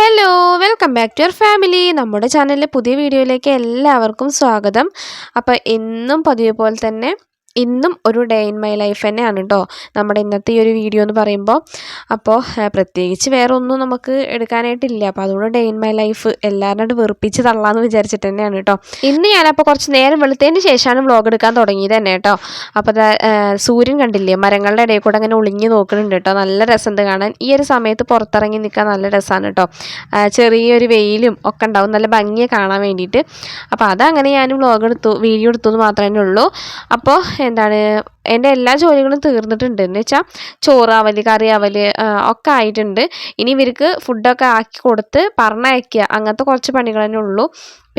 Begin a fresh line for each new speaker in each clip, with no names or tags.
Hello welcome back to your family നമ്മുടെ ചാനലിലെ പുതിയ വീഡിയോയിലേക്ക് എല്ലാവർക്കും സ്വാഗതം. അപ്പോൾ എന്നും പതിവ് പോലെ തന്നെ ഇന്നും ഒരു ഡേ ഇൻ മൈ ലൈഫ് തന്നെയാണ് കേട്ടോ നമ്മുടെ ഇന്നത്തെ ഈ ഒരു വീഡിയോ എന്ന് പറയുമ്പോൾ അപ്പോൾ പ്രത്യേകിച്ച് വേറെ ഒന്നും നമുക്ക് എടുക്കാനായിട്ടില്ല. അപ്പോൾ അതുകൊണ്ട് ഡേ ഇൻ മൈ ലൈഫ് എല്ലാവരും വെറുപ്പിച്ച് തള്ളാന്ന് വിചാരിച്ചിട്ട് തന്നെയാണ് കേട്ടോ ഇന്ന് ഞാനപ്പോൾ കുറച്ച് നേരം വെളുത്തതിന് ശേഷമാണ് വ്ളോഗ് എടുക്കാൻ തുടങ്ങിയത് തന്നെ കേട്ടോ അപ്പോൾ സൂര്യൻ കണ്ടില്ലേ? മരങ്ങളുടെ ഇടയിൽ കൂടെ അങ്ങനെ ഒളിഞ്ഞു നോക്കുന്നുണ്ട് കേട്ടോ നല്ല രസമുണ്ട് കാണാൻ. ഈ ഒരു സമയത്ത് പുറത്തിറങ്ങി നിൽക്കാൻ നല്ല രസമാണ് കേട്ടോ ചെറിയൊരു വെയിലും ഒക്കെ ഉണ്ടാവും. നല്ല ഭംഗിയെ കാണാൻ വേണ്ടിയിട്ട്. അപ്പോൾ അതങ്ങനെ ഞാൻ വ്ളോഗ് എടുത്തു വീഡിയോ എടുത്തു എന്ന് മാത്രമേ ഉള്ളൂ. അപ്പോൾ എന്താണ് എന്റെ എല്ലാ ജോലികളും തീർന്നിട്ടുണ്ട്. എന്ന് വെച്ചാൽ ചോറാവൽ കറിയാവൽ ഒക്കെ ആയിട്ടുണ്ട്. ഇനി ഇവർക്ക് ഫുഡൊക്കെ ആക്കി കൊടുത്ത് പറഞ്ഞയക്കുക അങ്ങനത്തെ കുറച്ച് പണികൾ തന്നെ ഉള്ളൂ.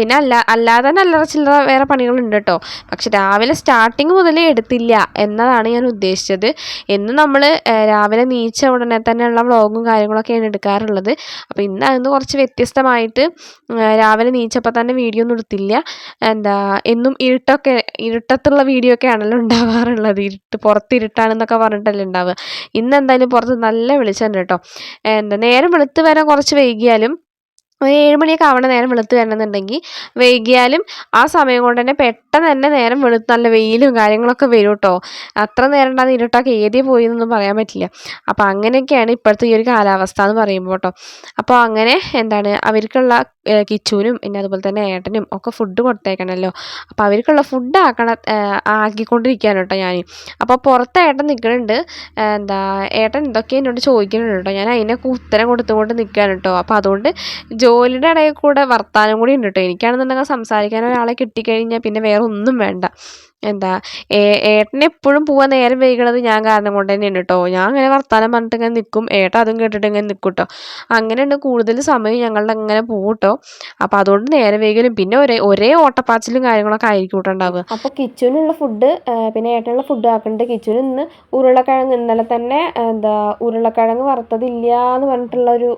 പിന്നെ അല്ല അല്ലാതെ തന്നെ അല്ലറ ചില്ലറ വേറെ പണികളുണ്ട് കേട്ടോ. പക്ഷെ രാവിലെ സ്റ്റാർട്ടിങ് മുതലേ എടുത്തില്ല എന്നതാണ് ഞാൻ ഉദ്ദേശിച്ചത്. എന്നും നമ്മൾ രാവിലെ നീച്ച ഉടനെ തന്നെയുള്ള വ്ളോഗും കാര്യങ്ങളൊക്കെയാണ് എടുക്കാറുള്ളത്. അപ്പോൾ ഇന്ന് അതിന് കുറച്ച് വ്യത്യസ്തമായിട്ട് രാവിലെ നീച്ചപ്പോൾ തന്നെ വീഡിയോ ഒന്നും എടുത്തില്ല. എന്താ എന്നും ഇരുട്ടൊക്കെ ഇരുട്ടത്തുള്ള വീഡിയോ ഒക്കെ ആണല്ലോ ഉണ്ടാവാറുള്ളത്. ഇരുട്ട് പുറത്ത് ഇരുട്ടാണെന്നൊക്കെ പറഞ്ഞിട്ടല്ലേ ഉണ്ടാവുക. ഇന്ന് എന്തായാലും പുറത്ത് നല്ല വെളിച്ചം കേട്ടോ. എന്താ നേരം വെളുത്ത് വരാൻ കുറച്ച് വൈകിയാലും ഒരു ഏഴ് മണിയൊക്കെ ആവണ നേരം വെളുത്ത് വരണമെന്നുണ്ടെങ്കിൽ വൈകിയാലും ആ സമയം കൊണ്ട് തന്നെ പെട്ടെന്ന് തന്നെ നേരം വെളുത്ത് നല്ല വെയിലും കാര്യങ്ങളൊക്കെ വരും കേട്ടോ അത്ര നേരം ഉണ്ടാകുന്ന ഇരുട്ടൊക്കെ ഏതിയെ പോയി എന്നൊന്നും പറയാൻ പറ്റില്ല. അപ്പോൾ അങ്ങനെയൊക്കെയാണ് ഇപ്പോഴത്തെ ഈ ഒരു കാലാവസ്ഥ എന്ന് പറയുമ്പോൾ കേട്ടോ. അപ്പോൾ അങ്ങനെ എന്താണ്? അവർക്കുള്ള കിച്ചുവിനും പിന്നെ അതുപോലെ തന്നെ ഏട്ടനും ഒക്കെ ഫുഡ് കൊടുത്തേക്കണമല്ലോ അപ്പോൾ അവർക്കുള്ള ഫുഡ് ആക്കണ ആക്കിക്കൊണ്ടിരിക്കുകയാണ് കേട്ടോ ഞാൻ അപ്പോൾ പുറത്ത് ഏട്ടൻ നിൽക്കുന്നുണ്ട് എന്താ ഏട്ടൻ എന്തൊക്കെ എന്നോട് ചോദിക്കുന്നുണ്ട് കേട്ടോ. ഞാൻ അതിനൊക്കെ ഉത്തരം കൊടുത്തുകൊണ്ട് നിൽക്കുകയാണ് കേട്ടോ. അപ്പോൾ അതുകൊണ്ട് ജോലിയുടെ ഇടയിൽ കൂടെ വർത്താനം കൂടി ഉണ്ട് കേട്ടോ. എനിക്കാണെന്നുണ്ടെങ്കിൽ സംസാരിക്കാൻ ഒരാളെ കിട്ടിക്കഴിഞ്ഞാൽ പിന്നെ വേറെ ഒന്നും വേണ്ട. എന്താ ഏ- ഏട്ടന് എപ്പോഴും പോവാൻ നേരം വൈകണത് ഞാൻ കാരണം കൊണ്ട് തന്നെയാണ് കേട്ടോ ഞാൻ അങ്ങനെ വർത്താനം പറഞ്ഞിട്ട് ഇങ്ങനെ നിൽക്കും ഏട്ടൻ അതും കേട്ടിട്ട് ഇങ്ങനെ നിൽക്കും കേട്ടോ അങ്ങനെയുണ്ട് കൂടുതൽ സമയം ഞങ്ങളുടെ അങ്ങനെ പോകും കേട്ടോ അപ്പോൾ അതുകൊണ്ട് നേരം വൈകലും. പിന്നെ ഒരേ ഒരേ ഓട്ടപ്പാച്ചിലും കാര്യങ്ങളൊക്കെ ആയിരിക്കും കേട്ടോ അപ്പോൾ കിച്ചുവിനുള്ള ഫുഡ് പിന്നെ ഏട്ടനുള്ള ഫുഡ് ആക്കുന്നുണ്ട് കിച്ചുവിന് നിന്ന് ഉരുളക്കിഴങ്ങ് ഇന്നലെ തന്നെ എന്താ ഉരുളക്കിഴങ്ങ് വറുത്തതില്ല എന്ന് പറഞ്ഞിട്ടുള്ള ഒരു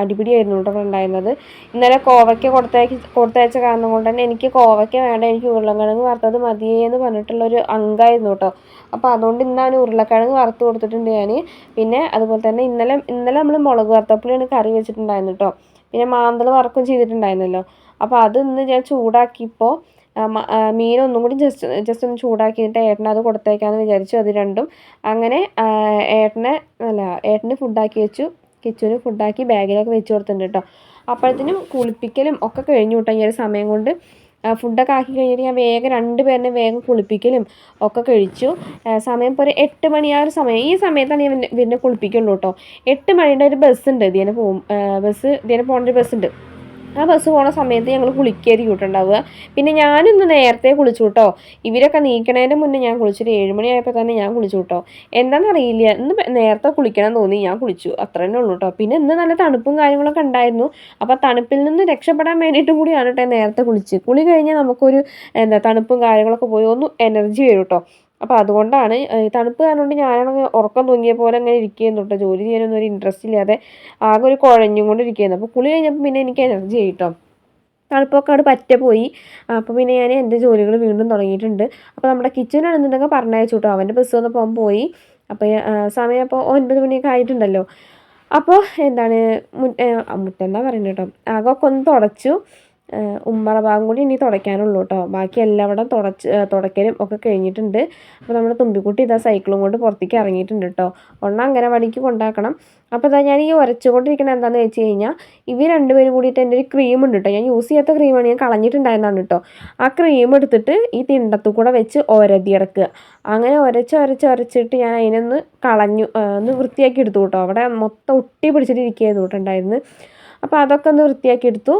അടിപിടിയായിരുന്നു കേട്ടോ ഉണ്ടായിരുന്നത്. ഇന്നലെ കോവയ്ക്ക കൊടുത്തയച്ച് കൊടുത്തയച്ച കാരണം കൊണ്ട് തന്നെ എനിക്ക് കോവയ്ക്ക വേണ്ട എനിക്ക് ഉരുളക്കിഴങ്ങ് വറുത്തത് മതിയേ എന്ന് പറഞ്ഞിട്ടുള്ളൊരു അംഗമായിരുന്നു കേട്ടോ. അപ്പോൾ അതുകൊണ്ട് ഇന്നാണ് ഉരുളക്കിഴങ്ങ് വറുത്ത് കൊടുത്തിട്ടുണ്ട് ഞാൻ പിന്നെ അതുപോലെ തന്നെ ഇന്നലെ ഇന്നലെ നമ്മൾ മുളക് വറുത്തപ്പുള്ളിയാണ് കറി വെച്ചിട്ടുണ്ടായിരുന്നു കേട്ടോ. പിന്നെ മാന്തൾ വറക്കും ചെയ്തിട്ടുണ്ടായിരുന്നല്ലോ. അപ്പോൾ അത് ഇന്ന് ഞാൻ ചൂടാക്കിയപ്പോൾ മീൻ ഒന്നും കൂടി ജസ്റ്റ് ജസ്റ്റ് ഒന്ന് ചൂടാക്കിയിട്ട് ഏട്ടനെ അത് കൊടുത്തേക്കാമെന്ന് വിചാരിച്ചു. അത് രണ്ടും അങ്ങനെ ഏട്ടനെ അല്ല ഏട്ടന് ഫുഡാക്കി വെച്ചു. കിച്ചുവിന് ഫുഡാക്കി ബാഗിലൊക്കെ വെച്ച് കൊടുത്തിട്ടുണ്ട് കേട്ടോ. അപ്പോഴത്തേനും കുളിപ്പിക്കലും ഒക്കെ കഴിഞ്ഞു കേട്ടോ ഈ ഒരു സമയം കൊണ്ട്. ഫുഡൊക്കെ ആക്കി കഴിഞ്ഞിട്ട് ഞാൻ വേഗം രണ്ട് പേരിനെ വേഗം കുളിപ്പിക്കലും ഒക്കെ കഴിച്ചു. സമയം ഇപ്പോൾ ഒരു എട്ട് മണി ആ ഒരു സമയം. ഈ സമയത്താണ് ഞാൻ വീടിനെ കുളിപ്പിക്കുള്ളൂ കേട്ടോ. എട്ട് മണിയുടെ ഒരു ബസ് ഉണ്ട് ഇതിനെ പോകും ബസ് ഇതിനെ പോകേണ്ട ഒരു ബസ് ഉണ്ട് ആ ബസ് പോണ സമയത്ത് ഞങ്ങൾ കുളിക്കായിരിക്കും കേട്ടുണ്ടാവുക പിന്നെ ഞാനിന്ന് നേരത്തെ കുളിച്ചു കേട്ടോ ഇവരൊക്കെ നീക്കണേന്റെ മുന്നേ ഞാൻ കുളിച്ചൊരു ഏഴുമണിയായപ്പോൾ തന്നെ ഞാൻ കുളിച്ചു കേട്ടോ എന്താണെന്നറിയില്ല ഇന്ന് നേരത്തെ കുളിക്കണം തോന്നി. ഞാൻ കുളിച്ചു. അത്ര തന്നെ ഉള്ളൂ കേട്ടോ പിന്നെ ഇന്ന് നല്ല തണുപ്പും കാര്യങ്ങളൊക്കെ ഉണ്ടായിരുന്നു അപ്പോൾ തണുപ്പിൽ നിന്ന് രക്ഷപ്പെടാൻ വേണ്ടിയിട്ട് കൂടിയാണ് കേട്ടോ നേരത്തെ കുളിച്ച് കുളി കഴിഞ്ഞാൽ നമുക്കൊരു എന്താ തണുപ്പും കാര്യങ്ങളൊക്കെ പോയി ഒന്ന് എനർജി വരും കേട്ടോ അപ്പോൾ അതുകൊണ്ടാണ് തണുപ്പ് കാരണം ഞാനാണെങ്കിൽ ഉറക്കം തൂങ്ങിയ പോലെ അങ്ങനെ ഇരിക്കുന്നു കേട്ടോ ജോലി ചെയ്യാനൊന്നും ഒരു ഇൻട്രസ്റ്റ് ഇല്ലാതെ ആകെ ഒരു കുഴഞ്ഞും കൊണ്ട് ഇരിക്കുന്നു. അപ്പോൾ കുളി കഴിഞ്ഞപ്പോൾ പിന്നെ എനിക്ക് എനർജി ആയി കേട്ടോ തണുപ്പൊക്കെ അവിടെ പറ്റ പോയി. അപ്പോൾ പിന്നെ ഞാൻ എന്റെ ജോലികൾ വീണ്ടും തുടങ്ങിയിട്ടുണ്ട്. അപ്പോൾ നമ്മുടെ കിച്ചനാണെന്നുണ്ടെങ്കിൽ പറഞ്ഞയച്ചു കേട്ടോ അവന്റെ ബസ് വന്നപ്പോൾ അവൻ പോയി. അപ്പോൾ സമയം അപ്പോൾ ഒൻപത് മണിയൊക്കെ ആയിട്ടുണ്ടല്ലോ. അപ്പോൾ എന്താണ് മുറ്റ മുറ്റെന്താ പറയുന്നത് കേട്ടോ ആകെ ഒക്കെ ഒന്ന് തുടച്ചു. ഉമ്മറ ഭാഗം കൂടി ഇനി തുടയ്ക്കാനുള്ളൂ കേട്ടോ ബാക്കി എല്ലാവിടം തുടച്ച് തുടയ്ക്കലും ഒക്കെ കഴിഞ്ഞിട്ടുണ്ട്. അപ്പോൾ നമ്മുടെ തുമ്പിക്കുട്ടി ഇതാ സൈക്കിളും കൊണ്ട് പുറത്തേക്ക് ഇറങ്ങിയിട്ടുണ്ട് കേട്ടോ അങ്ങനെ അംഗനവാടിക്ക് കൊണ്ടാക്കണം. അപ്പോൾ ഇതാ ഞാൻ ഈ ഉരച്ചുകൊണ്ടിരിക്കുന്നത് എന്താണെന്ന് വെച്ച് കഴിഞ്ഞാൽ ഇവർ രണ്ടുപേരും കൂടിയിട്ട് എന്റെ ഒരു ക്രീം ഉണ്ട് കേട്ടോ ഞാൻ യൂസ് ചെയ്യാത്ത ക്രീമാണ് ഞാൻ കളഞ്ഞിട്ടുണ്ടായിരുന്നാണ് കേട്ടോ ആ ക്രീം എടുത്തിട്ട് ഈ തിണ്ടത്തു കൂടെ വെച്ച് ഒരതി ഇടക്കുക അങ്ങനെ ഒരച്ച് ഒരച്ച് ഒരച്ചിട്ട് ഞാൻ അതിനൊന്ന് കളഞ്ഞു ഒന്ന് വൃത്തിയാക്കി എടുത്തു കേട്ടോ അവിടെ മൊത്തം ഒട്ടി പിടിച്ചിട്ട് ഇരിക്കുകയായിരുന്നു കേട്ടോ ഉണ്ടായിരുന്നു അപ്പോൾ അതൊക്കെ ഒന്ന് വൃത്തിയാക്കി എടുത്തു.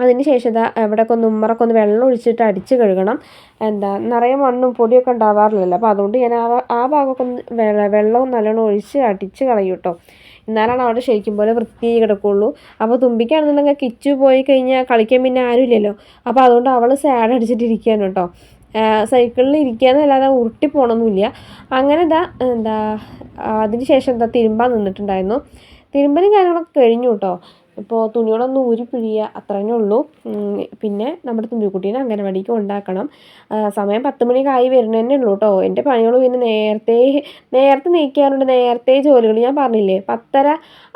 അതിന് ശേഷം ഇതാ ഇവിടെയൊക്കെ ഒന്ന് ഉമ്മറൊക്കെ ഒന്ന് വെള്ളം ഒഴിച്ചിട്ട് അടിച്ച് കഴുകണം. എന്താ നിറയെ മണ്ണും പൊടിയൊക്കെ ഉണ്ടാവാറില്ലല്ലോ. അപ്പോൾ അതുകൊണ്ട് ഞാൻ ആ ആ ഭാഗമൊക്കെ ഒന്ന് വെള്ള- നല്ലോണം ഒഴിച്ച് അടിച്ച് കളയും കേട്ടോ. എന്നാലാണ് അവിടെ ശരിക്കും പോലെ വൃത്തിയായി കിടക്കുള്ളൂ. അപ്പോൾ തുമ്പിക്കാണെന്നുണ്ടെങ്കിൽ കിച്ചു പോയി കഴിഞ്ഞാൽ കളിക്കാൻ പിന്നെ ആരുമില്ലല്ലോ. അപ്പോൾ അതുകൊണ്ട് അവൾ സാഡ് അടിച്ചിട്ടിരിക്കുകയാണ് കേട്ടോ. സൈക്കിളിൽ ഇരിക്കാന്നല്ലാതെ ഉരുട്ടി പോകണമൊന്നുമില്ല അങ്ങനെ ഇതാ എന്താ അതിന് ശേഷം എന്താ തിരുമ്പാൻ നിന്നിട്ടുണ്ടായിരുന്നു. തിരുമ്പലും കാര്യങ്ങളൊക്കെ കഴിഞ്ഞു കേട്ടോ. ഇപ്പോൾ തുണികളൊന്നും ഊരി പിഴിയുക അത്ര ഉള്ളൂ. പിന്നെ നമ്മുടെ തുമ്പിക്കുട്ടീനെ അംഗനവാടിക്ക് കൊണ്ടാക്കണം. സമയം പത്ത് മണിക്കായി വരുന്നതന്നെ ഉള്ളൂ കേട്ടോ എന്റെ പണികൾ പിന്നെ നേരത്തെ നേരത്തെ നീക്കാറുണ്ട്. നേരത്തെ ജോലികൾ ഞാൻ പറഞ്ഞില്ലേ? പത്തര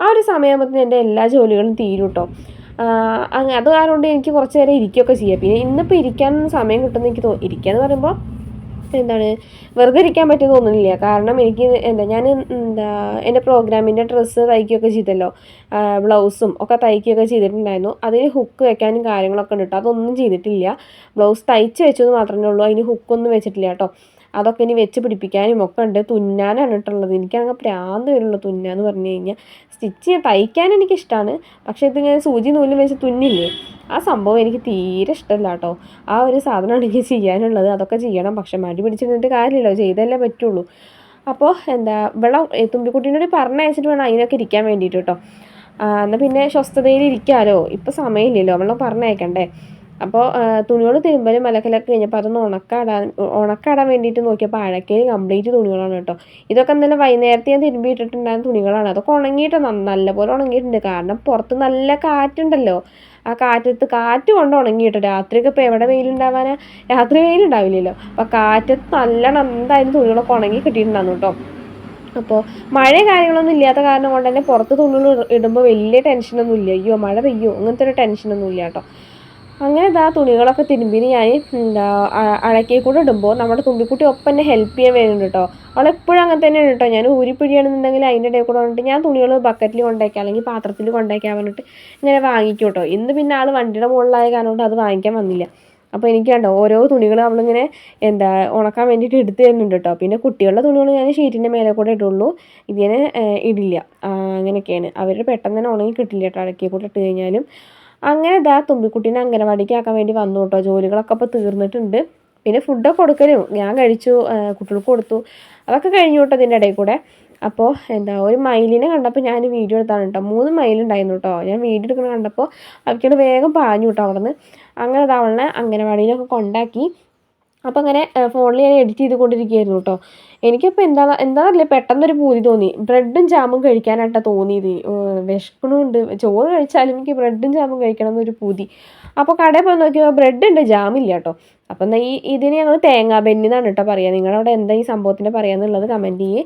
ആ ഒരു സമയമാകുമ്പോഴത്തേന് എന്റെ എല്ലാ ജോലികളും തീരും കേട്ടോ അത് കാരണം എനിക്ക് കുറച്ച് നേരം ഇരിക്കുകയൊക്കെ ചെയ്യാം. പിന്നെ ഇന്നിപ്പോൾ ഇരിക്കാനൊന്നും സമയം കിട്ടുമെന്ന് എനിക്ക് തോന്നി ഇരിക്കുക എന്ന് പറയുമ്പോൾ എന്താണ് വെറുതെ ഇരിക്കാൻ പറ്റുമെന്ന് തോന്നുന്നില്ല. കാരണം എനിക്ക് എന്താ ഞാൻ എന്താ എന്റെ പ്രോഗ്രാമിന്റെ ഡ്രസ്സ് തയ്ക്കുകയൊക്കെ ചെയ്തല്ലോ. ബ്ലൗസും ഒക്കെ തയ്ക്കുകയൊക്കെ ചെയ്തിട്ടുണ്ടായിരുന്നു. അതിന് ഹുക്ക് വെക്കാനും കാര്യങ്ങളൊക്കെ ഉണ്ട് കേട്ടോ അതൊന്നും ചെയ്തിട്ടില്ല. ബ്ലൗസ് തയ്ച്ച് വെച്ചത് മാത്രമേ ഉള്ളൂ. അതിന് ഹുക്കൊന്നും വെച്ചിട്ടില്ല കേട്ടോ അതൊക്കെ ഇനി വെച്ച് പിടിപ്പിക്കാനും ഒക്കെ ഉണ്ട് തുന്നാനാണ് കേട്ടുള്ളത് എനിക്കങ്ങ് പ്രാന്ത് വരുള്ളൂ തുന്നാന്ന് പറഞ്ഞു കഴിഞ്ഞാൽ. സ്റ്റിച്ച് തയ്ക്കാൻ എനിക്കിഷ്ടമാണ് പക്ഷേ ഇത് ഞാൻ സൂചി നൂലും വെച്ച് തുന്നില്ലേ? ആ സംഭവം എനിക്ക് തീരെ ഇഷ്ടമല്ല കേട്ടോ. ആ ഒരു സാധനമാണ് എനിക്ക് ചെയ്യാനുള്ളത്. അതൊക്കെ ചെയ്യണം. പക്ഷെ മടി പിടിച്ചിരുന്നിട്ട് കാര്യമില്ലല്ലോ. ചെയ്തല്ലേ പറ്റുള്ളൂ. അപ്പോൾ എന്താ വെള്ളം തുമ്പിക്കുട്ടീനോട് പറഞ്ഞയച്ചിട്ട് വേണം അതിനൊക്കെ ഇരിക്കാൻ വേണ്ടിയിട്ട് കേട്ടോ. എന്നാൽ പിന്നെ സ്വസ്ഥതയിൽ ഇരിക്കാമല്ലോ ഇപ്പോൾ സമയമില്ലല്ലോ. വെള്ളം പറഞ്ഞയക്കണ്ടേ? അപ്പോൾ തുണികൾ തിരുമ്പലും അലക്കലൊക്കെ കഴിഞ്ഞപ്പോൾ അതൊന്ന് ഉണക്കാടാൻ ഉണക്കാടാൻ വേണ്ടിയിട്ട് നോക്കിയപ്പോൾ അഴക്കയിൽ കംപ്ലീറ്റ് തുണികളാണ് കേട്ടോ. ഇതൊക്കെ എന്തായാലും വൈകുന്നേരത്തെ ഞാൻ തിരുമ്പി ഇട്ടിട്ടുണ്ടായിരുന്ന തുണികളാണ്. അതൊക്കെ ഉണങ്ങിയിട്ട് നല്ലപോലെ ഉണങ്ങിയിട്ടുണ്ട്. കാരണം പുറത്ത് നല്ല കാറ്റുണ്ടല്ലോ. ആ കാറ്റത്ത് കാറ്റ് കൊണ്ട് ഉണങ്ങിയിട്ടോ. രാത്രിയൊക്കെ ഇപ്പോൾ എവിടെ വെയിലുണ്ടാവാനാ? രാത്രി വെയിലുണ്ടാവില്ലല്ലോ. അപ്പോൾ കാറ്റത്ത് നല്ലോണം എന്തായാലും തുണികളൊക്കെ ഉണങ്ങി കിട്ടിയിട്ടുണ്ടായിരുന്നു കേട്ടോ. അപ്പോൾ മഴ കാര്യങ്ങളൊന്നും ഇല്ലാത്ത കാരണം കൊണ്ട് തന്നെ പുറത്ത് തുണികൾ ഇടുമ്പോൾ വലിയ ടെൻഷനൊന്നും ഇല്ല. അയ്യോ മഴ പെയ്യോ? അങ്ങനത്തെ ഒരു ടെൻഷനൊന്നും ഇല്ല കേട്ടോ. അങ്ങനെ ഇതാ തുണികളൊക്കെ തിരുമ്പിന് ഞാൻ എന്താ അഴക്കി കൂടെ ഇടുമ്പോൾ നമ്മുടെ തുമ്പിക്കുട്ടി ഒപ്പം എന്നെ ഹെൽപ്പ് ചെയ്യാൻ വരുന്നുണ്ട് കേട്ടോ അവളെപ്പോഴും അങ്ങനെ തന്നെയാണ് കേട്ടോ ഞാൻ ഊരിപ്പിടിയാണെന്നുണ്ടെങ്കിൽ അതിന്റെ ഇടയിൽ കൂടെ വന്നിട്ട് ഞാൻ തുണികൾ ബക്കറ്റിൽ കൊണ്ടേക്കാം അല്ലെങ്കിൽ പാത്രത്തിൽ കൊണ്ടേക്കാൻ പറഞ്ഞിട്ട് ഇങ്ങനെ വാങ്ങിക്കും കേട്ടോ ഇന്ന് പിന്നെ ആൾ വണ്ടിയുടെ മുകളിലായ കാരണം അത് വാങ്ങിക്കാൻ വന്നില്ല. അപ്പോൾ എനിക്ക് കണ്ടോ ഓരോ തുണികൾ അവളിങ്ങനെ എന്താ ഉണക്കാൻ വേണ്ടിയിട്ട് എടുത്തു തരുന്നുണ്ട് കേട്ടോ പിന്നെ കുട്ടികളുടെ തുണികൾ ഞാൻ ഷീറ്റിന്റെ മേലെ കൂടെ ഇടുള്ളൂ. ഇതിനെ ഇടില്ല. അങ്ങനെയൊക്കെയാണ്. അവർ പെട്ടെന്ന് തന്നെ ഉണങ്ങി കിട്ടില്ല കേട്ടോ അടക്കി കൂടെ ഇട്ട് കഴിഞ്ഞാലും. അങ്ങനെ ഇതാ തുമ്പിക്കുട്ടീനെ അംഗനവാടിക്ക് ആക്കാൻ വേണ്ടി വന്നു കേട്ടോ. ജോലികളൊക്കെ അപ്പോൾ തീർന്നിട്ടുണ്ട്. പിന്നെ ഫുഡൊക്കെ കൊടുക്കലും. ഞാൻ കഴിച്ചു കുട്ടികൾക്ക് കൊടുത്തു. അതൊക്കെ കഴിഞ്ഞു കേട്ടോ ഇതിന്റെ ഇടയിൽ കൂടെ. അപ്പോൾ എന്താ ഒരു മയിലിനെ കണ്ടപ്പോൾ ഞാൻ വീഡിയോ എടുത്താണ് കേട്ടോ. മൂന്ന് മയിലുണ്ടായിരുന്നു കേട്ടോ. ഞാൻ വീഡിയോ എടുക്കണ കണ്ടപ്പോൾ അവർക്കത് വേഗം പാഞ്ഞു കേട്ടോ അവിടെ നിന്ന് അങ്ങനെ അവളെ അംഗനവാടിയിലൊക്കെ കൊണ്ടാക്കി. അപ്പോൾ അങ്ങനെ ഫോണിൽ ഞാൻ എഡിറ്റ് ചെയ്തുകൊണ്ടിരിക്കുകയായിരുന്നു കേട്ടോ എനിക്കപ്പോൾ എന്താ എന്താണെന്നറിയില്ല പെട്ടെന്നൊരു പൂതി തോന്നി. ബ്രെഡും ജാമും കഴിക്കാനായിട്ടാണ് തോന്നിയത്. വിശക്കണമുണ്ട് ചോറ് കഴിച്ചാലും എനിക്ക് ബ്രെഡും ജാമും കഴിക്കണം എന്നൊരു പൂതി. അപ്പോൾ കടയിൽ പോയി നോക്കിയപ്പോൾ ബ്രെഡ് ഉണ്ട് ജാമില്ല കേട്ടോ അപ്പം എന്നാൽ ഈ ഇതിന് ഞങ്ങൾ തേങ്ങാ ബെന്നി എന്നാണ് കേട്ടോ പറയുക നിങ്ങളവിടെ എന്താ ഈ സംഭവത്തിന്റെ പറയുക എന്നുള്ളത് കമന്റ് ചെയ്യേ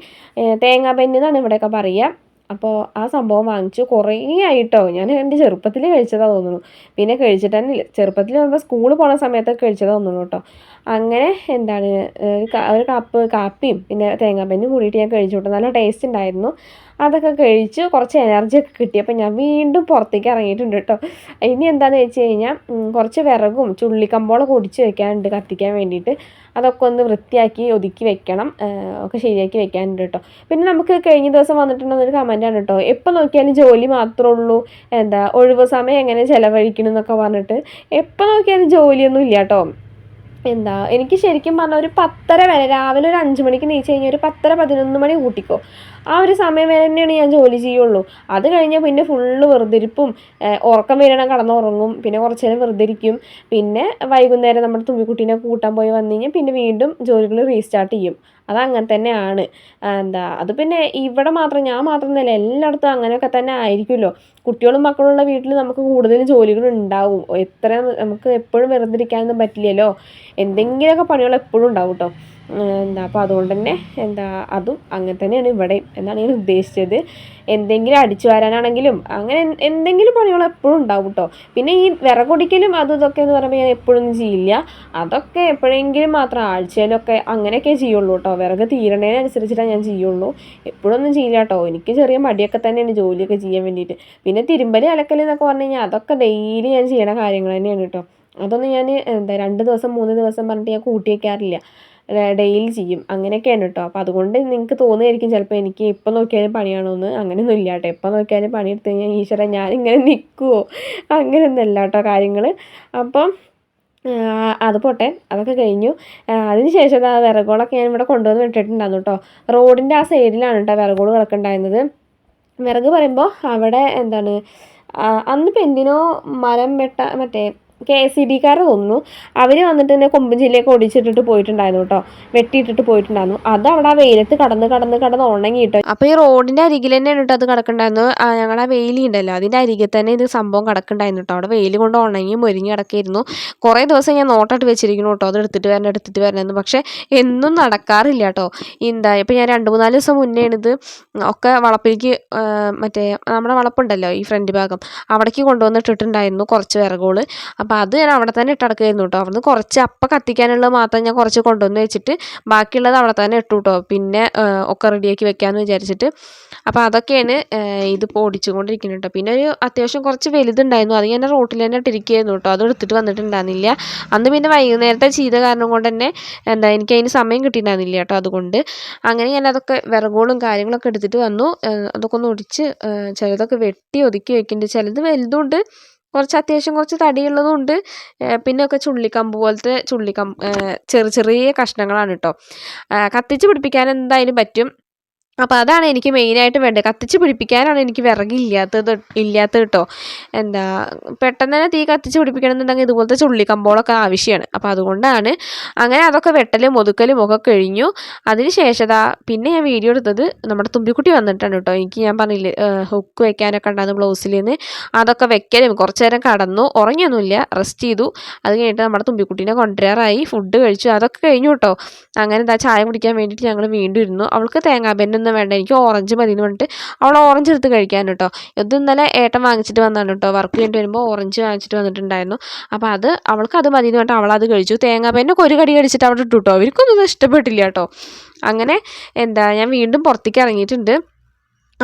തേങ്ങാ ബെന്നി എന്നാണ് ഇവിടെയൊക്കെ പറയുക അപ്പോൾ ആ സംഭവം വാങ്ങിച്ചു കുറേ ആയിട്ടോ. ഞാൻ എന്റെ ചെറുപ്പത്തിൽ കഴിച്ചതാണ് തോന്നുന്നു. പിന്നെ കഴിച്ചിട്ട് തന്നെ ചെറുപ്പത്തിൽ നമ്മൾ സ്കൂളിൽ പോണ സമയത്തൊക്കെ കഴിച്ചതാണ് തോന്നുന്നു കേട്ടോ. അങ്ങനെ എന്താണ് ഒരു കപ്പ് കാപ്പിയും പിന്നെ തേങ്ങാപ്പന്നും കൂടിയിട്ട് ഞാൻ കഴിച്ചു. കൊടുത്തു നല്ല ടേസ്റ്റ് ഉണ്ടായിരുന്നു. അതൊക്കെ കഴിച്ച് കുറച്ച് എനർജി കിട്ടി. അപ്പോൾ ഞാൻ വീണ്ടും പുറത്തേക്ക് ഇറങ്ങിയിട്ടുണ്ട് കേട്ടോ. ഇനി എന്താണെന്ന് വെച്ച് കഴിഞ്ഞാൽ കുറച്ച് വിറകും ചുള്ളിക്കമ്പോളൊക്കെ ഒടിച്ച് വെക്കാനുണ്ട് കത്തിക്കാൻ വേണ്ടിയിട്ട്. അതൊക്കെ ഒന്ന് വൃത്തിയാക്കി ഒതുക്കി വെക്കണം. ഒക്കെ ശരിയാക്കി വെക്കാനുണ്ട് കേട്ടോ. പിന്നെ നമുക്ക് കഴിഞ്ഞ ദിവസം വന്നിട്ടുണ്ടെന്നൊരു കമന്റാണ് കേട്ടോ. എപ്പോൾ നോക്കിയാലും ജോലി മാത്രമേ ഉള്ളൂ. എന്താ ഒഴിവ് സമയം എങ്ങനെ ചിലവഴിക്കണം എന്നൊക്കെ പറഞ്ഞിട്ട്. എപ്പോൾ നോക്കിയാലും ജോലിയൊന്നും ഇല്ല കേട്ടോ. എന്താ എനിക്ക് ശരിക്കും പറഞ്ഞാൽ ഒരു പത്തര വരെ രാവിലെ ഒരു അഞ്ച് മണിക്ക് നീച്ച് കഴിഞ്ഞാൽ ഒരു പത്തര പതിനൊന്ന് മണി കൂട്ടിക്കോ ആ ഒരു സമയം വരെ തന്നെയാണ് ഞാൻ ജോലി ചെയ്യുള്ളൂ. അത് കഴിഞ്ഞാൽ പിന്നെ ഫുള്ള് വെറുതിരിപ്പും ഉറക്കം വരണം കടന്നുറങ്ങും. പിന്നെ കുറച്ച് നേരം വെറുതിരിക്കും. പിന്നെ വൈകുന്നേരം നമ്മുടെ തുമ്പിക്കുട്ടീനെ കൂട്ടാൻ പോയി വന്നു കഴിഞ്ഞാൽ പിന്നെ വീണ്ടും ജോലികൾ റീസ്റ്റാർട്ട് ചെയ്യും. അതങ്ങനെ തന്നെയാണ്. എന്താ അത് പിന്നെ ഇവിടെ മാത്രം ഞാൻ മാത്രം എന്നല്ല എല്ലായിടത്തും അങ്ങനെയൊക്കെ തന്നെ ആയിരിക്കുമല്ലോ. കുട്ടികളും മക്കളുള്ള വീട്ടിൽ നമുക്ക് കൂടുതൽ ജോലികൾ ഉണ്ടാവും. എത്ര നമുക്ക് എപ്പോഴും വെറുതെ ഇരിക്കാനൊന്നും പറ്റില്ലല്ലോ. എന്തെങ്കിലുമൊക്കെ പണികൾ എപ്പോഴും ഉണ്ടാവും കേട്ടോ എന്താ അപ്പോൾ അതുകൊണ്ട് തന്നെ എന്താ അതും അങ്ങനെ തന്നെയാണ് ഇവിടെയും. എന്നാണ് ഞാൻ ഉദ്ദേശിച്ചത്. എന്തെങ്കിലും അടിച്ചു വരാനാണെങ്കിലും അങ്ങനെ എന്തെങ്കിലും പണികൾ എപ്പോഴും ഉണ്ടാവും കേട്ടോ പിന്നെ ഈ വിറകൊടിക്കലും അതും ഇതൊക്കെ എന്ന് പറയുമ്പോൾ ഞാൻ എപ്പോഴൊന്നും ചെയ്യില്ല. അതൊക്കെ എപ്പോഴെങ്കിലും മാത്രം ആഴ്ചയിലൊക്കെ അങ്ങനെയൊക്കെ ചെയ്യുള്ളൂ കേട്ടോ വിറക് തീരണേനനുസരിച്ചിട്ടാണ് ഞാൻ ചെയ്യുള്ളൂ. എപ്പോഴൊന്നും ചെയ്യില്ല കേട്ടോ എനിക്ക് ചെറിയ മടിയൊക്കെ തന്നെയാണ് ജോലിയൊക്കെ ചെയ്യാൻ വേണ്ടിയിട്ട്. പിന്നെ തിരുമ്പലി അലക്കൽ എന്നൊക്കെ പറഞ്ഞു കഴിഞ്ഞാൽ അതൊക്കെ ഡെയിലി ഞാൻ ചെയ്യണ കാര്യങ്ങൾ തന്നെയാണ് കേട്ടോ അതൊന്നും ഞാൻ എന്താ രണ്ട് ദിവസം മൂന്ന് ദിവസം പറഞ്ഞിട്ട് ഞാൻ കൂട്ടി വയ്ക്കാറില്ല ഡെയിലി ചെയ്യും. അങ്ങനെയൊക്കെയാണ് കേട്ടോ അപ്പോൾ അതുകൊണ്ട് നിങ്ങൾക്ക് തോന്നുമായിരിക്കും ചിലപ്പോൾ എനിക്ക് ഇപ്പം നോക്കിയാലും പണിയാണോ എന്ന് അങ്ങനെയൊന്നും ഇല്ല കേട്ടോ എപ്പോൾ നോക്കിയാലും പണിയെടുത്ത് കഴിഞ്ഞാൽ ഈശ്വര ഞാനിങ്ങനെ നിൽക്കുമോ അങ്ങനെയൊന്നുമല്ല കേട്ടോ കാര്യങ്ങൾ അപ്പം അത് പോട്ടെ. അതൊക്കെ കഴിഞ്ഞു. അതിന് ശേഷം ആ വിറകുകളൊക്കെ ഞാൻ ഇവിടെ കൊണ്ടുവന്ന് വിട്ടിട്ടുണ്ടായിരുന്നു കേട്ടോ റോഡിന്റെ ആ സൈഡിലാണ് കേട്ടോ വിറകുകൾ കിടക്കുന്നുണ്ടായിരുന്നത് വിറക് പറയുമ്പോൾ അവിടെ എന്താണ് അന്നിപ്പോൾ എന്തിനോ മരം വെട്ട മറ്റേ കെ എസ് സി ബിക്കാർ തോന്നുന്നു അവർ വന്നിട്ട് തന്നെ കൊമ്പൻ ജില്ലയൊക്കെ ഒടിച്ചിട്ടിട്ട് പോയിട്ടുണ്ടായിരുന്നു കേട്ടോ. വെട്ടിയിട്ടിട്ട് പോയിട്ടുണ്ടായിരുന്നു. അത് അവിടെ ആ വെയിലത്ത് കടന്ന് കടന്ന് കടന്ന് ഉണങ്ങിയിട്ട്. അപ്പോൾ ഈ റോഡിന്റെ അരികിൽ തന്നെയാണ് കേട്ടോ അത് കിടക്കണ്ടായിരുന്നു ഞങ്ങളുടെ ആ വെയിലി ഉണ്ടല്ലോ അതിന്റെ അരികിൽ തന്നെ ഇത് സംഭവം കിടക്കണ്ടായിരുന്നു കേട്ടോ. അവിടെ വെയിൽ കൊണ്ട് ഉണങ്ങി മൊരിഞ്ഞ് കിടക്കായിരുന്നു. കുറേ ദിവസം ഞാൻ നോട്ടായിട്ട് വെച്ചിരിക്കുന്നു കേട്ടോ. അത് എടുത്തിട്ട് വരണം എടുത്തിട്ട് വരണമെന്ന് പക്ഷേ എന്നും നടക്കാറില്ല കേട്ടോ. എന്താ ഇപ്പോൾ ഞാൻ രണ്ട് മൂന്നാൽ ദിവസം മുന്നേ ഇത് ഒക്കെ വളപ്പിലേക്ക് മറ്റേ നമ്മുടെ വളപ്പുണ്ടല്ലോ ഈ ഫ്രണ്ട് ഭാഗം. അവിടേക്ക് കൊണ്ടുവന്നിട്ടിട്ടുണ്ടായിരുന്നു കുറച്ച് വിറകുകൾ അപ്പോൾ അത് ഞാൻ അവിടെ തന്നെ ഇട്ടടക്കായിരുന്നു കേട്ടോ. അവിടുന്ന് കുറച്ച് അപ്പം കത്തിക്കാനുള്ളത് മാത്രം ഞാൻ കുറച്ച് കൊണ്ടുവന്ന് വെച്ചിട്ട് ബാക്കിയുള്ളത് അവിടെ തന്നെ ഇട്ടു കേട്ടോ. പിന്നെ ഒക്കെ റെഡിയാക്കി വെക്കാമെന്ന് വിചാരിച്ചിട്ട്. അപ്പോൾ അതൊക്കെയാണ് ഇതിപ്പോൾ ഓടിച്ചുകൊണ്ടിരിക്കുന്നത് കേട്ടോ. പിന്നെ ഒരു അത്യാവശ്യം കുറച്ച് വലുതുണ്ടായിരുന്നു. അത് ഞാൻ റോട്ടിൽ തന്നെ ഇട്ടിരിക്കുകയായിരുന്നു കേട്ടോ. അത് എടുത്തിട്ട് വന്നിട്ടുണ്ടായിരുന്നില്ല. അന്ന് പിന്നെ വൈകുന്നേരത്തെ ചെയ്ത കാരണം കൊണ്ട് തന്നെ എന്താ എനിക്ക് അതിന് സമയം കിട്ടിയിട്ടുണ്ടായിരുന്നില്ല കേട്ടോ അതുകൊണ്ട്. അങ്ങനെ ഞാൻ അതൊക്കെ വിറകുകളും കാര്യങ്ങളൊക്കെ എടുത്തിട്ട് വന്നു. അതൊക്കെ ഒന്ന് ഒടിച്ച് ചിലതൊക്കെ വെട്ടി ഒതുക്കി വെക്കുന്നുണ്ട്. ചിലത് വലുതുണ്ട്. കുറച്ച് അത്യാവശ്യം കുറച്ച് തടിയുള്ളതും ഉണ്ട് പിന്നെ ഒക്കെ ചുള്ളിക്കമ്പ് പോലത്തെ ചുള്ളിക്കമ്പ് ചെറിയ ചെറിയ കഷ്ണങ്ങളാണ് കേട്ടോ കത്തിച്ച് പിടിപ്പിക്കാൻ എന്തായാലും പറ്റും. അപ്പോൾ അതാണ് എനിക്ക് മെയിനായിട്ട് വേണ്ടത്. കത്തിച്ച് പിടിപ്പിക്കാനാണ് എനിക്ക് വിറകില്ലാത്തത് ഇല്ലാത്തത് കേട്ടോ എന്താ പെട്ടെന്ന് തന്നെ തീ കത്തിച്ച് പിടിപ്പിക്കണമെന്നുണ്ടെങ്കിൽ ഇതുപോലത്തെ ചുള്ളിക്കമ്പോളൊക്കെ ആവശ്യമാണ് അപ്പോൾ അതുകൊണ്ടാണ് അങ്ങനെ അതൊക്കെ വെട്ടലും ഒതുക്കലും ഒക്കെ കഴിഞ്ഞു. അതിന് ശേഷം പിന്നെ ഞാൻ വീഡിയോ എടുത്തത് നമ്മുടെ തുമ്പിക്കുട്ടി വന്നിട്ടാണ് കേട്ടോ എനിക്ക് ഞാൻ പറഞ്ഞില്ലേ ഹുക്ക് വെക്കാനൊക്കെ ഉണ്ടായിരുന്നു ബ്ലൗസിൽ നിന്ന് അതൊക്കെ വെക്കലും കുറച്ച് നേരം കടന്നു. ഉറങ്ങിയൊന്നുമില്ല റെസ്റ്റ് ചെയ്തു. അത് കഴിഞ്ഞിട്ട് നമ്മുടെ തുമ്പിക്കുട്ടീനെ കൊണ്ടുവരാറായി. ഫുഡ് കഴിച്ചു. അതൊക്കെ കഴിഞ്ഞു കേട്ടോ അങ്ങനെ എന്താ ചായ കുടിക്കാൻ വേണ്ടിയിട്ട് ഞങ്ങൾ വീണ്ടും ഇരുന്നു. അവൾക്ക് തേങ്ങാബെന്നൊന്നും ഒന്നും വേണ്ട. എനിക്ക് ഓറഞ്ച് മതി എന്ന് പറഞ്ഞിട്ട് അവൾ ഓറഞ്ച് എടുത്ത് കഴിക്കാൻ കേട്ടോ. ഇത് ഇന്നലെ ഏട്ടൻ വാങ്ങിച്ചിട്ട് വന്നാണ് കേട്ടോ. വർക്ക് കഴിഞ്ഞിട്ട് വരുമ്പോൾ ഓറഞ്ച് വാങ്ങിച്ചിട്ട് വന്നിട്ടുണ്ടായിരുന്നു. അപ്പോൾ അത് അവൾക്ക് അത് മതി എന്ന് പറഞ്ഞിട്ട് അവൾ അത് കഴിച്ചു തേങ്ങാപ്പേനൊക്കെ ഒരു കടി കടിച്ചിട്ട് അവിടെ ഇട്ടു കേട്ടോ. അവർക്കൊന്നും ഇഷ്ടപ്പെട്ടില്ല കേട്ടോ. അങ്ങനെ എന്താ ഞാൻ വീണ്ടും പുറത്തേക്ക് ഇറങ്ങിയിട്ടുണ്ട്.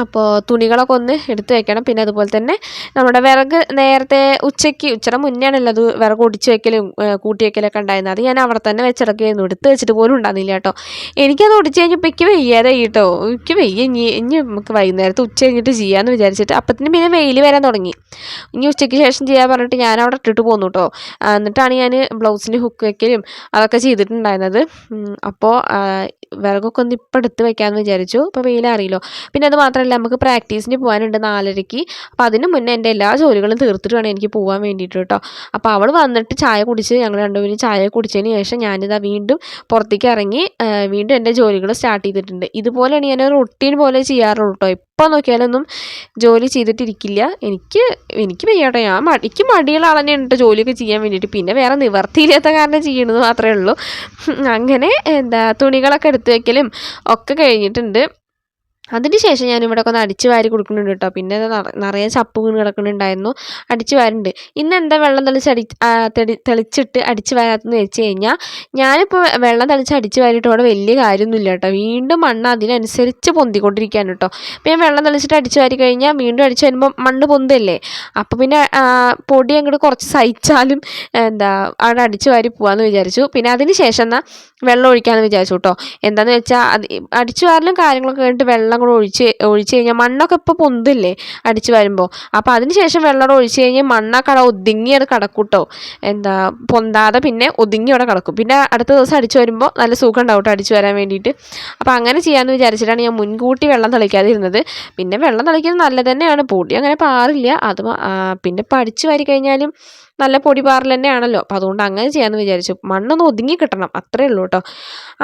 അപ്പോൾ തുണികളൊക്കെ ഒന്ന് എടുത്തു വെക്കണം. പിന്നെ അതുപോലെ തന്നെ നമ്മുടെ വിറക് നേരത്തെ ഉച്ചയ്ക്ക് ഉച്ചയുടെ മുന്നേ ആണല്ലോ അത് വിറക് ഒടിച്ച് വെക്കലും കൂട്ടി വെക്കലൊക്കെ ഉണ്ടായിരുന്നത്. അത് ഞാൻ അവിടെ തന്നെ വെച്ചിടക്കുകയായിരുന്നു എടുത്ത് വെച്ചിട്ട് പോലും ഉണ്ടായിരുന്നില്ല കേട്ടോ. എനിക്കത് ഒടിച്ച് കഴിഞ്ഞപ്പോൾ എനിക്ക് വെയ്യാതെ കേട്ടോ. എനിക്ക് വെയ്യ. ഇനി ഇനി നമുക്ക് വൈകുന്നേരത്ത് ഉച്ച കഴിഞ്ഞിട്ട് ചെയ്യാമെന്ന് വിചാരിച്ചിട്ട് അപ്പത്തിന് പിന്നെ വെയിൽ വരാൻ തുടങ്ങി. ഇനി ഉച്ചയ്ക്ക് ശേഷം ചെയ്യാൻ പറഞ്ഞിട്ട് ഞാൻ അവിടെ ഇട്ടിട്ട് പോന്നു കേട്ടോ. എന്നിട്ടാണ് ഞാൻ ബ്ലൗസിന് ഹുക്ക് വെക്കലും അതൊക്കെ ചെയ്തിട്ടുണ്ടായിരുന്നത്. അപ്പോൾ വിറകൊക്കെ ഒന്ന് ഇപ്പം എടുത്ത് വെക്കാമെന്ന് വിചാരിച്ചു. അപ്പോൾ വെയിലറിയില്ലോ. പിന്നെ അത് മാത്രമല്ല നമുക്ക് പ്രാക്ടീസിന് പോകാനുണ്ട് നാലരയ്ക്ക്. അപ്പോൾ അതിന് മുന്നേ എന്റെ എല്ലാ ജോലികളും തീർത്തിട്ട് വേണം എനിക്ക് പോകാൻ വേണ്ടിയിട്ട് കേട്ടോ. അപ്പോൾ അവൾ വന്നിട്ട് ചായ കുടിച്ച് ഞങ്ങൾ രണ്ടുപേരും ചായ കുടിച്ചതിന് ശേഷം ഞാനിതാ വീണ്ടും പുറത്തേക്ക് ഇറങ്ങി വീണ്ടും എന്റെ ജോലികൾ സ്റ്റാർട്ട് ചെയ്തിട്ടുണ്ട്. ഇതുപോലെയാണ് ഞാൻ റൊട്ടീൻ പോലെ ചെയ്യാറുള്ളൂ കേട്ടോ. എപ്പോൾ നോക്കിയാലൊന്നും ജോലി ചെയ്തിട്ടിരിക്കില്ല. എനിക്ക് എനിക്ക് വയ്യാട്ടോ ഞാൻ എനിക്ക് മടിയുള്ള ആൾ തന്നെയാണ് കേട്ടോ ജോലിയൊക്കെ ചെയ്യാൻ വേണ്ടിയിട്ട്. പിന്നെ വേറെ നിവർത്തിയില്ലാത്ത കാരണം ചെയ്യണമെന്ന് മാത്രമേ ഉള്ളൂ. അങ്ങനെ എന്താ തുണികളൊക്കെ എടുത്ത് വയ്ക്കലും ഒക്കെ കഴിഞ്ഞിട്ടുണ്ട്. അതിന് ശേഷം ഞാൻ ഇവിടെ ഒന്ന് അടിച്ചു വാരി കൊടുക്കുന്നുണ്ട് കേട്ടോ. പിന്നെ നിറയെ ചപ്പ് വീണ് കിടക്കുന്നുണ്ടായിരുന്നു. അടിച്ചു വാരുന്നുണ്ട് ഇന്ന് എന്താ വെള്ളം തെളിച്ച് അടി തെളി തെളിച്ചിട്ട് അടിച്ചു വാരാത്തെന്ന് വെച്ച് കഴിഞ്ഞാൽ ഞാനിപ്പോൾ വെള്ളം തെളിച്ച് അടിച്ചു വാരിയിട്ട് അവിടെ വലിയ കാര്യമൊന്നുമില്ല കേട്ടോ. വീണ്ടും മണ്ണ് അതിനനുസരിച്ച് പൊന്തിക്കൊണ്ടിരിക്കുകയാണ് കേട്ടോ. അപ്പോൾ ഞാൻ വെള്ളം തെളിച്ചിട്ട് അടിച്ചു വാരി കഴിഞ്ഞാൽ വീണ്ടും അടിച്ചു വരുമ്പോൾ മണ്ണ് പൊന്തല്ലേ അപ്പോൾ പിന്നെ പൊടി അങ്ങോട്ട് കുറച്ച് സഹിച്ചാലും എന്താ അവിടെ അടിച്ചു വാരി പോകാമെന്ന് വിചാരിച്ചു. പിന്നെ അതിന് ശേഷം എന്നാൽ വെള്ളം ഒഴിക്കാമെന്ന് വിചാരിച്ചു കേട്ടോ. എന്താണെന്ന് വെച്ചാൽ അടിച്ചു വാരലും കാര്യങ്ങളൊക്കെ കഴിഞ്ഞിട്ട് വെള്ളം കൂടെ ഒഴിച്ച് ഒഴിച്ച് കഴിഞ്ഞാൽ മണ്ണൊക്കെ ഇപ്പോൾ പൊന്തില്ലേ അടിച്ച് വരുമ്പോൾ അപ്പോൾ അതിന് ശേഷം വെള്ളം കൂടെ ഒഴിച്ച് കഴിഞ്ഞാൽ മണ്ണൊക്കെ അവിടെ ഒതുങ്ങി അത് കിടക്കൂട്ടോ എന്താ പൊന്താതെ പിന്നെ ഒതുങ്ങി അവിടെ കിടക്കും. പിന്നെ അടുത്ത ദിവസം അടിച്ച് വരുമ്പോൾ നല്ല സുഖം ഉണ്ടാവും കേട്ടോ അടിച്ച് വരാൻ വേണ്ടിയിട്ട്. അപ്പോൾ അങ്ങനെ ചെയ്യാമെന്ന് വിചാരിച്ചിട്ടാണ് ഞാൻ മുൻകൂട്ടി വെള്ളം തളിക്കാതിരുന്നത്. പിന്നെ വെള്ളം തളിക്കുന്നത് നല്ലത് തന്നെയാണ്. പൊടി അങ്ങനെ പാറില്ല. അത് പിന്നെ വരി വാരി കഴിഞ്ഞാലും നല്ല പൊടി പാറൽ തന്നെയാണല്ലോ. അപ്പോൾ അതുകൊണ്ട് അങ്ങനെ ചെയ്യാമെന്ന് വിചാരിച്ചു. മണ്ണൊന്ന് ഒതുങ്ങി കിട്ടണം. അത്രേ ഉള്ളൂ കേട്ടോ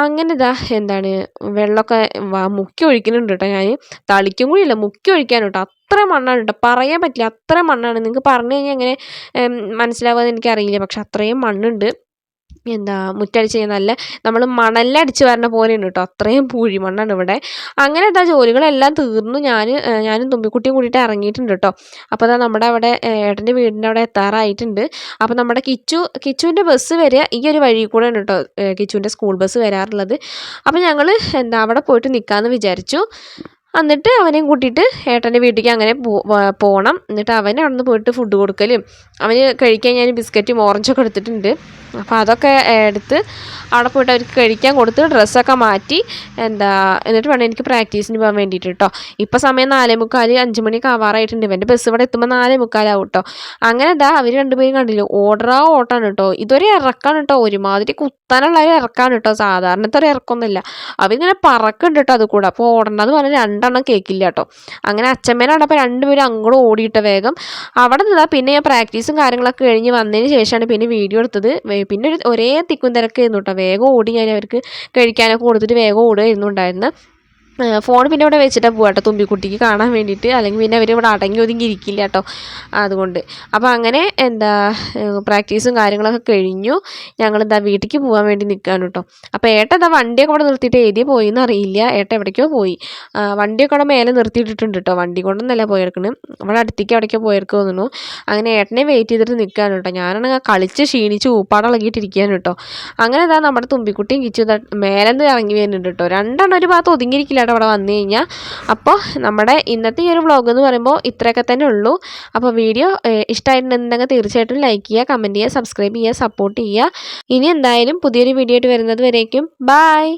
അങ്ങനെ ഇതാ എന്താണ് വെള്ളമൊക്കെ മുക്കി ഒഴിക്കുന്നുണ്ട് കേട്ടോ ഞാൻ തളിക്കും കൂടിയില്ല മുക്കി ഒഴിക്കാൻ കേട്ടോ അത്ര മണ്ണാണ് കേട്ടോ പറയാൻ പറ്റില്ല. അത്ര മണ്ണാണ്. നിങ്ങൾക്ക് പറഞ്ഞു കഴിഞ്ഞാൽ എങ്ങനെ മനസ്സിലാവുമെന്ന് എനിക്കറിയില്ല. പക്ഷെ അത്രയും മണ്ണുണ്ട്. എന്താ മുറ്റടിച്ച് നല്ല നമ്മൾ മണലടിച്ച് വരണ പോലെയുണ്ട് കേട്ടോ. അത്രയും പൂഴി മണ്ണാണ് ഇവിടെ. അങ്ങനെ എന്താ ജോലികളെല്ലാം തീർന്നു. ഞാൻ ഞാനും തുമ്പിക്കുട്ടിയും കൂടിയിട്ട് ഇറങ്ങിയിട്ടുണ്ട് കേട്ടോ. അപ്പോൾ അതാ നമ്മുടെ അവിടെ ഏട്ടന്റെ വീടിന്റെ അവിടെ എത്താറായിട്ടുണ്ട്. അപ്പോൾ നമ്മുടെ കിച്ചു കിച്ചുവിന്റെ ബസ് വരിക ഈ ഒരു വഴി കൂടെയാണ് കേട്ടോ കിച്ചുവിന്റെ സ്കൂൾ ബസ് വരാറുള്ളത്. അപ്പോൾ ഞങ്ങൾ എന്താ അവിടെ പോയിട്ട് നിൽക്കാമെന്ന് വിചാരിച്ചു. എന്നിട്ട് അവനെയും കൂട്ടിയിട്ട് ഏട്ടന്റെ വീട്ടിലേക്ക് അങ്ങനെ പോകണം എന്നിട്ട് അവൻ അവിടെ പോയിട്ട് ഫുഡ് കൊടുക്കലും. അവന് കഴിക്കാൻ ഞാൻ ബിസ്ക്കറ്റും ഓറഞ്ചൊക്കെ എടുത്തിട്ടുണ്ട്. അപ്പോൾ അതൊക്കെ എടുത്ത് അവിടെ പോയിട്ട് അവർക്ക് കഴിക്കാൻ കൊടുത്ത് ഡ്രസ്സൊക്കെ മാറ്റി എന്താ എന്നിട്ട് വേണം എനിക്ക് പ്രാക്ടീസിന് പോകാൻ വേണ്ടിയിട്ട് കേട്ടോ ഇപ്പോൾ സമയം നാലേ മുക്കാൽ അഞ്ച് മണിയൊക്കെ ആവാറായിട്ടുണ്ട്. ഇവന്റെ ബസ് ഇവിടെ എത്തുമ്പോൾ നാലേ മുക്കാലാവും കേട്ടോ അങ്ങനെ എന്താ അവർ രണ്ടുപേരും കണ്ടില്ല ഓടറാ ഓട്ടാണ് കേട്ടോ ഇതൊരു ഇറക്കാണ് കേട്ടോ ഒരുമാതിരി കുത്താനുള്ള ഇറക്കാണ് കേട്ടോ സാധാരണത്തെ ഒരു ഇറക്കൊന്നുമില്ല. അവരിങ്ങനെ പറക്കുന്നുണ്ട് കേട്ടോ അത് കൂടെ. അപ്പോൾ ഓടേണ്ടത് പറഞ്ഞാൽ രണ്ടെണ്ണം കേൾക്കില്ല കേട്ടോ അങ്ങനെ അച്ഛമ്മേനെ കണ്ടപ്പോൾ രണ്ടുപേരും അങ്ങോട്ട് ഓടിയിട്ട വേഗം അവിടെ നിന്നാ പിന്നെ ഞാൻ പ്രാക്ടീസും കാര്യങ്ങളൊക്കെ കഴിഞ്ഞ് വന്നതിന് ശേഷമാണ് പിന്നെ വീഡിയോ എടുത്തത്. പിന്നെ ഒരു ഒരേ തിക്കും തിരക്കായിരുന്നു കേട്ടോ. വേഗം ഓടി ഞാൻ അവർക്ക് കഴിക്കാനൊക്കെ കൊടുത്തിട്ട് വേഗം ഓടുകയായിരുന്നു ഉണ്ടായിരുന്നത് ഫോൺ പിന്നെ ഇവിടെ വെച്ചിട്ടാണ് പോവാ കേട്ടോ തുമ്പിക്കുട്ടിക്ക് കാണാൻ വേണ്ടിയിട്ട്. അല്ലെങ്കിൽ പിന്നെ അവർ ഇവിടെ അടങ്ങി ഒതുങ്ങി ഇരിക്കില്ല കേട്ടോ അതുകൊണ്ട്. അപ്പോൾ അങ്ങനെ എന്താ പ്രാക്ടീസും കാര്യങ്ങളൊക്കെ കഴിഞ്ഞു. ഞങ്ങൾ എന്താ വീട്ടിലേക്ക് പോകാൻ വേണ്ടി നിൽക്കുകയാണ് കേട്ടോ അപ്പോൾ ഏട്ട എന്താ വണ്ടിയൊക്കെ ഇവിടെ നിർത്തിയിട്ട് ഏതിയെ പോയി എന്ന് അറിയില്ല. ഏട്ട എവിടേക്കോ പോയി. വണ്ടിയൊക്കെ അവിടെ മേലെ നിർത്തിയിട്ടിട്ടുണ്ട് കേട്ടോ വണ്ടി കൊണ്ടൊന്നല്ല പോയിരിക്കണം ഇവിടെ അടുത്തേക്ക് എവിടേക്കോ പോയെടുക്കുക തോന്നുന്നു. അങ്ങനെ ഏട്ടനെ വെയിറ്റ് ചെയ്തിട്ട് നിൽക്കുകയാണ് കേട്ടോ ഞാനാണെങ്കിൽ കളിച്ച് ക്ഷീണിച്ച് ഊപ്പാടിളകിയിട്ടിരിക്കുകയാണ് കേട്ടോ അങ്ങനെ എന്താ നമ്മുടെ തുമ്പിക്കുട്ടിയും കിച്ചു മേലെന്ന് ഇറങ്ങി വരുന്നുണ്ട് കേട്ടോ രണ്ടെണ്ണം ഒരു ഭാഗത്ത് ഒതുങ്ങിയിരിക്കില്ല കേട്ടോ അവിടെ വന്നു കഴിഞ്ഞാൽ അപ്പോൾ നമ്മുടെ ഇന്നത്തെ ഈ ഒരു വ്ളോഗ് എന്ന് പറയുമ്പോൾ ഇത്രയൊക്കെ തന്നെ ഉള്ളൂ. അപ്പോൾ വീഡിയോ ഇഷ്ടമായിട്ടുണ്ടെങ്കിൽ തീർച്ചയായിട്ടും ലൈക്ക് ചെയ്യുക കമന്റ് ചെയ്യുക സബ്സ്ക്രൈബ് ചെയ്യുക സപ്പോർട്ട് ചെയ്യുക. ഇനി എന്തായാലും പുതിയൊരു വീഡിയോ ആയിട്ട് വരുന്നത് വരേക്കും. ബായ്